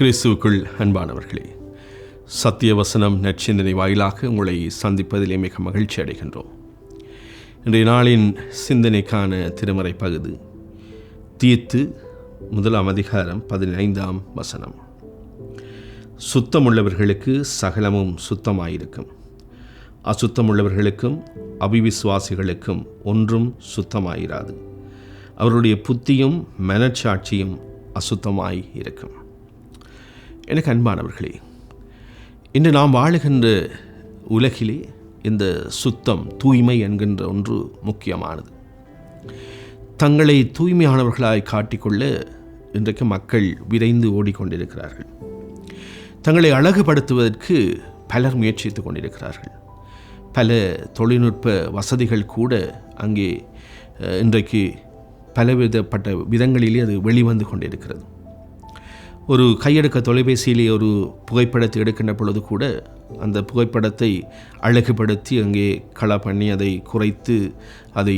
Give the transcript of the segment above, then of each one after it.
கிறிஸ்துவுக்குள் அன்பானவர்களே சத்தியவசனம் நற்சிந்தனை வாயிலாக உங்களை சந்திப்பதிலே மிக மகிழ்ச்சி அடைகின்றோம். இன்றைய நாளின் சிந்தனைக்கான திருமறை பகுதி தீர்த்து முதலாம் அதிகாரம் பதினைந்தாம் வசனம். சுத்தமுள்ளவர்களுக்கு சகலமும் சுத்தமாயிருக்கும். அசுத்தமுள்ளவர்களுக்கும் அபிவிசுவாசிகளுக்கும் ஒன்றும் சுத்தமாயிராது. அவருடைய புத்தியும் மனச்சாட்சியும் அசுத்தமாய் இருக்கும். எனக்கு அன்பானவர்களே இன்று நாம் வாழுகின்ற உலகிலே இந்த சுத்தம் தூய்மை என்கின்ற ஒன்று முக்கியமானது. தங்களை தூய்மையானவர்களாய் காட்டிக்கொள்ள இன்றைக்கு மக்கள் விரைந்து ஓடிக்கொண்டிருக்கிறார்கள். தங்களை அழகுபடுத்துவதற்கு பலர் முயற்சித்து கொண்டிருக்கிறார்கள். பல தொழில்நுட்ப வசதிகள் கூட அங்கே இன்றைக்கு பலவிதப்பட்ட விதங்களிலே அது வெளிவந்து கொண்டிருக்கிறது. ஒரு கையெடுக்க தொலைபேசியிலே ஒரு புகைப்படத்தை எடுக்கின்ற பொழுது கூட அந்த புகைப்படத்தை அழகுபடுத்தி அங்கே கள பண்ணி அதை குறைத்து அதை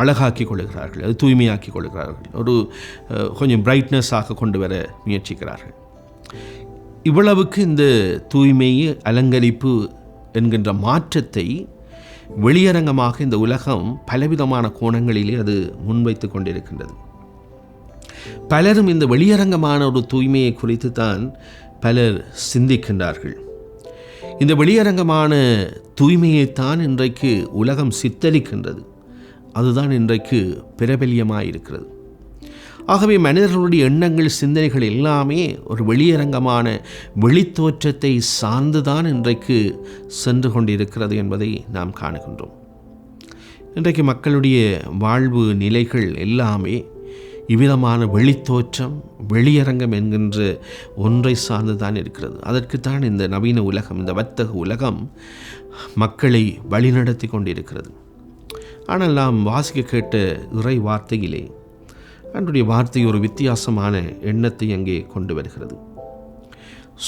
அழகாக்கி கொள்கிறார்கள் அது தூய்மையாக்கி கொள்கிறார்கள். ஒரு கொஞ்சம் பிரைட்னஸாக கொண்டு வர முயற்சிக்கிறார்கள். இவ்வளவுக்கு இந்த தூய்மையை அலங்கரிப்பு என்கின்ற மாற்றத்தை வெளியரங்கமாக இந்த உலகம் பலவிதமான கோணங்களிலே அது முன்வைத்து கொண்டிருக்கின்றது. பலரும் இந்த வெளியரங்கமான ஒரு தூய்மையை குறித்து தான் பலர் சிந்திக்கின்றார்கள். இந்த வெளியரங்கமான தூய்மையைத்தான் இன்றைக்கு உலகம் சித்தரிக்கின்றது. அதுதான் இன்றைக்கு பிரபல்யமாக இருக்கிறது ஆகவே மனிதர்களுடைய எண்ணங்கள் சிந்தனைகள் எல்லாமே ஒரு வெளியரங்கமான வெளித்தோற்றத்தை சார்ந்துதான் இன்றைக்கு சென்று கொண்டிருக்கிறது என்பதை நாம் காணுகின்றோம். இன்றைக்கு மக்களுடைய வாழ்வு நிலைகள் எல்லாமே இவ்விதமான வெளித்தோற்றம் வெளியரங்கம் என்கின்ற ஒன்றை சார்ந்து தான் இருக்கிறது. அதற்குத்தான் இந்த நவீன உலகம் இந்த வர்த்தக உலகம் மக்களை வழிநடத்தி கொண்டிருக்கிறது. ஆனால் நாம் வாசிக்க கேட்ட இறை வார்த்தையிலே அன்றைய வார்த்தை ஒரு வித்தியாசமான எண்ணத்தை அங்கே கொண்டு வருகிறது.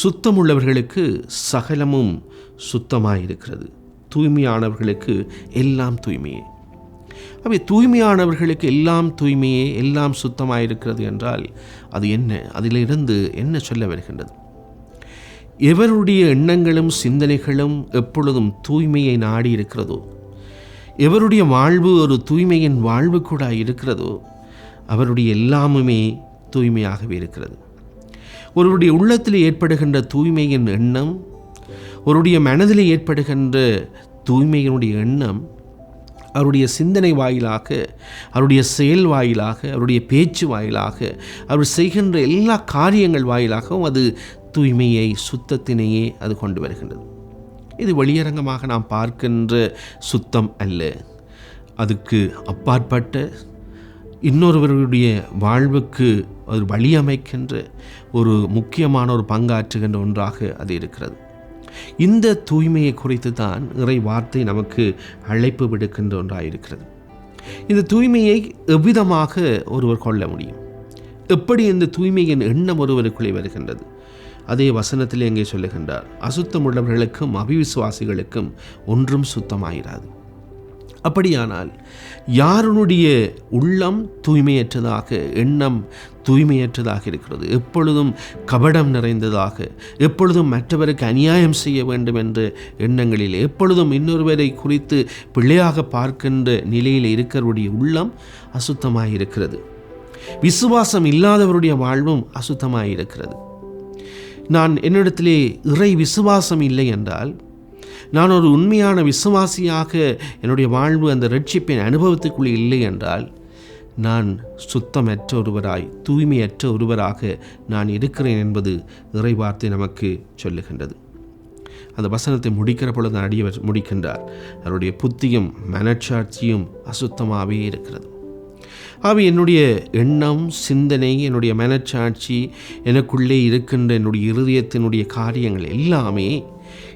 சுத்தமுள்ளவர்களுக்கு சகலமும் சுத்தமாயிருக்கிறது. தூய்மையானவர்களுக்கு எல்லாம் தூய்மையே. அவை தூய்மையானவர்களுக்கு எல்லாம் தூய்மையே எல்லாம் சுத்தமாயிருக்கிறது என்றால் அது என்ன? அதிலிருந்து என்ன சொல்ல வருகின்றது? எவருடைய எண்ணங்களும் சிந்தனைகளும் எப்பொழுதும் தூய்மையை நாடி இருக்கிறதோ எவருடைய வாழ்வு ஒரு தூய்மையின் வாழ்வு கூட இருக்கிறதோ அவருடைய எல்லாமுமே தூய்மையாகவே இருக்கிறது. ஒருவருடைய உள்ளத்தில் ஏற்படுகின்ற தூய்மையின் எண்ணம் ஒருவருடைய மனதில் ஏற்படுகின்ற தூய்மையினுடைய எண்ணம் அவருடைய சிந்தனை வாயிலாக அவருடைய செயல் வாயிலாக அவருடைய பேச்சு வாயிலாக அவர் செய்கின்ற எல்லா காரியங்கள் வாயிலாகவும் அது தூய்மையை சுத்தத்தினையே அது கொண்டு வருகின்றது. இது வெளியரங்கமாக நாம் பார்க்கின்ற சுத்தம் அல்ல. அதுக்கு அப்பாற்பட்ட இன்னொருவருடைய வாழ்வுக்கு ஒரு வழியமைக்கின்ற ஒரு முக்கியமான ஒரு பங்காற்றுகின்ற ஒன்றாக அது இருக்கிறது. இந்த தூய்மையை குறித்து தான் இறை வார்த்தை நமக்கு அழைப்பு விடுக்கின்ற ஒன்றாயிருக்கிறது. இந்த தூய்மையை எவ்விதமாக ஒருவர் கொள்ள முடியும்? எப்படி இந்த தூய்மையின் எண்ணம் ஒருவருக்குள்ளே வருகின்றது? அதே வசனத்தில் எங்கே சொல்லுகின்றார் அசுத்தமுள்ளவர்களுக்கும் அபிவிசுவாசிகளுக்கும் ஒன்றும் சுத்தமாயிராது. அப்படியானால் யாருடைய உள்ளம் தூய்மையற்றதாக எண்ணம் தூய்மையற்றதாக இருக்கிறது. எப்பொழுதும் கபடம் நிறைந்ததாக எப்பொழுதும் மற்றவருக்கு அநியாயம் செய்ய வேண்டும் என்ற எண்ணங்களில் எப்பொழுதும் இன்னொருவரை குறித்து பிள்ளையாக பார்க்கின்ற நிலையில் இருக்கிறவருடைய உள்ளம் அசுத்தமாக இருக்கிறது விசுவாசம் இல்லாதவருடைய வாழ்வும் அசுத்தமாக இருக்கிறது நான் என்னிடத்திலே இறை விசுவாசம் இல்லை என்றால் நான் ஒரு உண்மையான விசுவாசியாக என்னுடைய வாழ்வு அந்த ரட்சிப்பின் அனுபவத்துக்குள்ளே இல்லை என்றால் நான் சுத்தமற்ற ஒருவராய் தூய்மையற்ற ஒருவராக நான் இருக்கிறேன் என்பது இறைவார்த்தை நமக்கு சொல்லுகின்றது. அந்த வசனத்தை முடிக்கிற பொழுது அடியவர் முடிக்கின்றார். அவருடைய புத்தியும் மனச்சாட்சியும் அசுத்தமாகவே இருக்கிறது. அவை என்னுடைய எண்ணம் சிந்தனை என்னுடைய மனச்சாட்சி எனக்குள்ளே இருக்கின்ற என்னுடைய இருதயத்தினுடைய காரியங்கள் எல்லாமே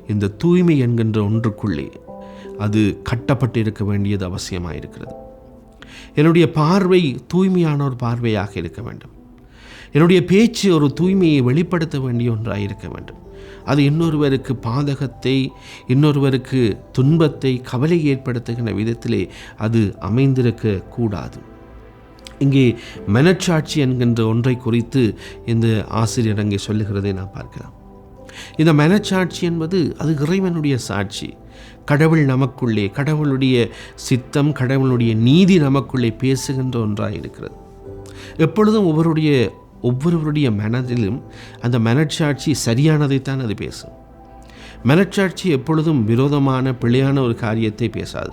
இந்த தூய்மை என்கின்ற ஒன்றுக்குள்ளே அது கட்டப்பட்டு இருக்க வேண்டியது அவசியமாக இருக்கிறது என்னுடைய பார்வை தூய்மையான ஒரு பார்வையாக இருக்க வேண்டும். என்னுடைய பேச்சு ஒரு தூய்மையை வெளிப்படுத்த வேண்டிய ஒன்றாக இருக்க வேண்டும். அது இன்னொருவருக்கு பாதகத்தை இன்னொருவருக்கு துன்பத்தை கவலை ஏற்படுத்துகின்ற விதத்திலே அது அமைந்திருக்க கூடாது. இங்கே மனச்சாட்சி என்கின்ற ஒன்றை குறித்து இந்த ஆசிரியர் அங்கே சொல்லுகிறதை நான் பார்க்கலாம். இந்த மனச்சாட்சி என்பது அது இறைவனுடைய சாட்சி. கடவுள் நமக்குள்ளே கடவுளுடைய சித்தம் கடவுளுடைய நீதி நமக்குள்ளே பேசுகின்ற ஒன்றாக இருக்கிறது. எப்பொழுதும் ஒவ்வொருடைய ஒவ்வொருவருடைய மனதிலும் அந்த மனச்சாட்சி சரியானதைத்தான் அது பேசும். மனச்சாட்சி எப்பொழுதும் விரோதமான பிழையான ஒரு காரியத்தை பேசாது.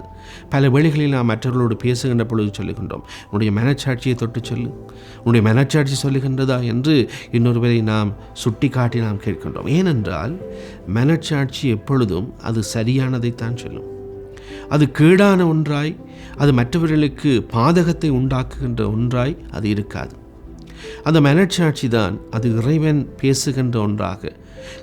பல வேளைகளில் நாம் மற்றவர்களோடு பேசுகின்ற பொழுது சொல்லுகின்றோம் உன்னுடைய மனச்சாட்சியை தொட்டு சொல்லு. உன்னுடைய மனச்சாட்சி சொல்லுகின்றதா? என்று இன்னொருவரை நாம் சுட்டி காட்டி நாம் கேட்கின்றோம். ஏனென்றால் மனச்சாட்சி எப்பொழுதும் அது சரியானதைத்தான் சொல்லும். அது கேடான ஒன்றாய் அது மற்றவர்களுக்கு பாதகத்தை உண்டாக்குகின்ற ஒன்றாய் அது இருக்காது. அந்த மனச்சாட்சி தான் அது இறைவன் பேசுகின்ற ஒன்றாக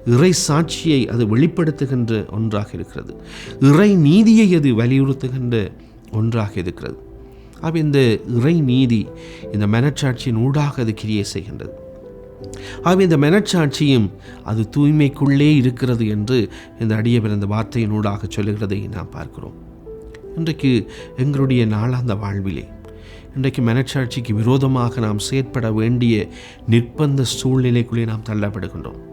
இறை சாட்சியை அது வெளிப்படுத்துகின்ற ஒன்றாக இருக்கிறது. இறை நீதியை அது வலியுறுத்துகின்ற ஒன்றாக இருக்கிறது. அப்போ இந்த இறை நீதி இந்த மனச்சாட்சியின் ஊடாக அது கிரியை செய்கின்றது. ஆகவே இந்த மனச்சாட்சியும் அது தூய்மைக்குள்ளே இருக்கிறது என்று இந்த அடிய பிறந்த வார்த்தையின் ஊடாக சொல்லுகிறதை நாம் பார்க்கிறோம். இன்றைக்கு எங்களுடைய நாளாந்த வாழ்விலே இன்றைக்கு மனச்சாட்சிக்கு விரோதமாக நாம் செயற்பட வேண்டிய நிர்பந்த சூழ்நிலைக்குள்ளே நாம் தள்ளப்படுகின்றோம்.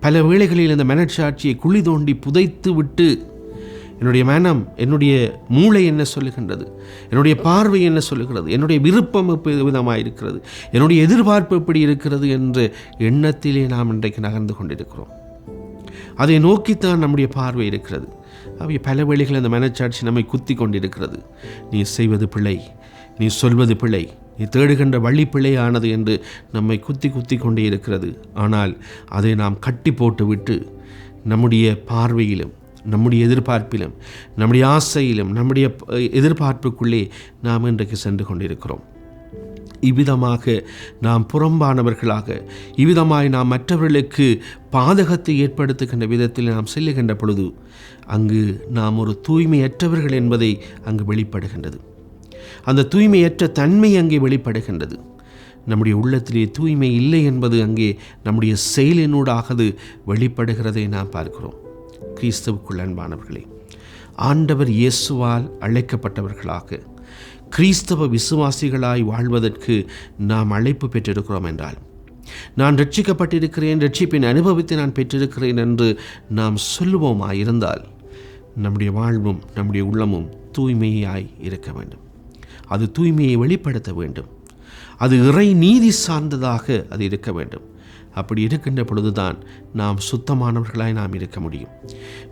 பல வேளைகளில் இந்த மனச்சாட்சியை குழி தோண்டி புதைத்து விட்டு என்னுடைய மனம் என்னுடைய மூளை என்ன சொல்லுகின்றது? என்னுடைய பார்வை என்ன சொல்லுகிறது? என்னுடைய விருப்பம் எப்படி விதமாக இருக்கிறது? என்னுடைய எதிர்பார்ப்பு எப்படி இருக்கிறது என்ற எண்ணத்திலே நாம் இன்றைக்கு நகர்ந்து கொண்டிருக்கிறோம். அதை நோக்கித்தான் நம்முடைய பார்வை இருக்கிறது. அவை பல வேளைகள் அந்த மனச்சாட்சி நம்மை குத்தி கொண்டிருக்கிறது. நீ செய்வது பிழை. நீ சொல்வது பிழை. நீ தேடுகின்ற வள்ளிப்பிள்ளையானது என்று நம்மை குத்தி குத்தி கொண்டே இருக்கிறது ஆனால் அதை நாம் கட்டி போட்டுவிட்டு நம்முடைய பார்வையிலும் நம்முடைய எதிர்பார்ப்பிலும் நம்முடைய ஆசையிலும் நம்முடைய எதிர்பார்ப்புக்குள்ளே நாம் இன்றைக்கு சென்று கொண்டிருக்கிறோம். இவ்விதமாக நாம் புறம்பானவர்களாக இவ்விதமாய் நாம் மற்றவர்களுக்கு பாதகத்தை ஏற்படுத்துகின்ற விதத்தில் நாம் செல்லுகின்ற பொழுது அங்கு நாம் ஒரு தூய்மையற்றவர்கள் என்பதை அங்கு வெளிப்படுகின்றது. அந்த தூய்மையற்ற தன்மை அங்கே வெளிப்படுகின்றது. நம்முடைய உள்ளத்திலே தூய்மை இல்லை என்பது அங்கே நம்முடைய செயலினூடாக அது வெளிப்படுகிறதை நாம் பார்க்கிறோம். கிறிஸ்தவுக்குள் அன்பானவர்களே ஆண்டவர் இயேசுவால் அழைக்கப்பட்டவர்களாக கிறிஸ்தவ விசுவாசிகளாய் வாழ்வதற்கு நாம் அழைப்பு பெற்றிருக்கிறோம் என்றால் நான் ரட்சிக்கப்பட்டிருக்கிறேன் ரட்சிப்பின் அனுபவத்தை நான் பெற்றிருக்கிறேன் என்று நாம் சொல்லுவோமா இருந்தால் நம்முடைய வாழ்வும் நம்முடைய உள்ளமும் தூய்மையாய் இருக்க வேண்டும். அது தூய்மையை வெளிப்படுத்த வேண்டும். அது இறை நீதி சார்ந்ததாக அது இருக்க வேண்டும். அப்படி இருக்கின்ற பொழுதுதான் நாம் சுத்தமானவர்களாய் நாம் இருக்க முடியும்.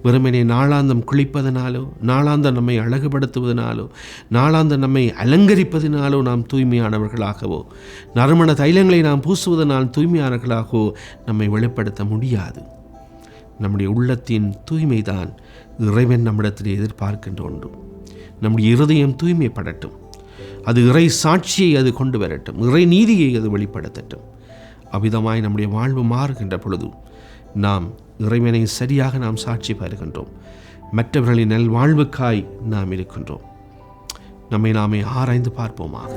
வெறுமனே நாளாந்தம் குளிப்பதனாலோ நாளாந்தம் நம்மை அழகுபடுத்துவதனாலோ நாளாந்தம் நம்மை அலங்கரிப்பதினாலோ நாம் தூய்மையானவர்களாகவோ நறுமண தைலங்களை நாம் பூசுவதனால் தூய்மையானவர்களாகவோ நம்மை வெளிப்படுத்த முடியாது. நம்முடைய உள்ளத்தின் தூய்மைதான் இறைவன் நம்மிடத்தில் எதிர்பார்க்கின்ற ஒன்று. நம்முடைய இருதயம் தூய்மைப்படட்டும். அது இறை சாட்சியை அது கொண்டு வரட்டும். இறை நீதியை அது வெளிப்படுத்தட்டும். அவ்விதமாய் நம்முடைய வாழ்வு மாறுகின்ற பொழுது நாம் இறைவனை சரியாக நாம் சாட்சி பெறுகின்றோம் மற்றவர்களின் நல்வாழ்வுக்காய் நாம் இருக்கின்றோம். நம்மை நாமே ஆராய்ந்து பார்ப்போமாக.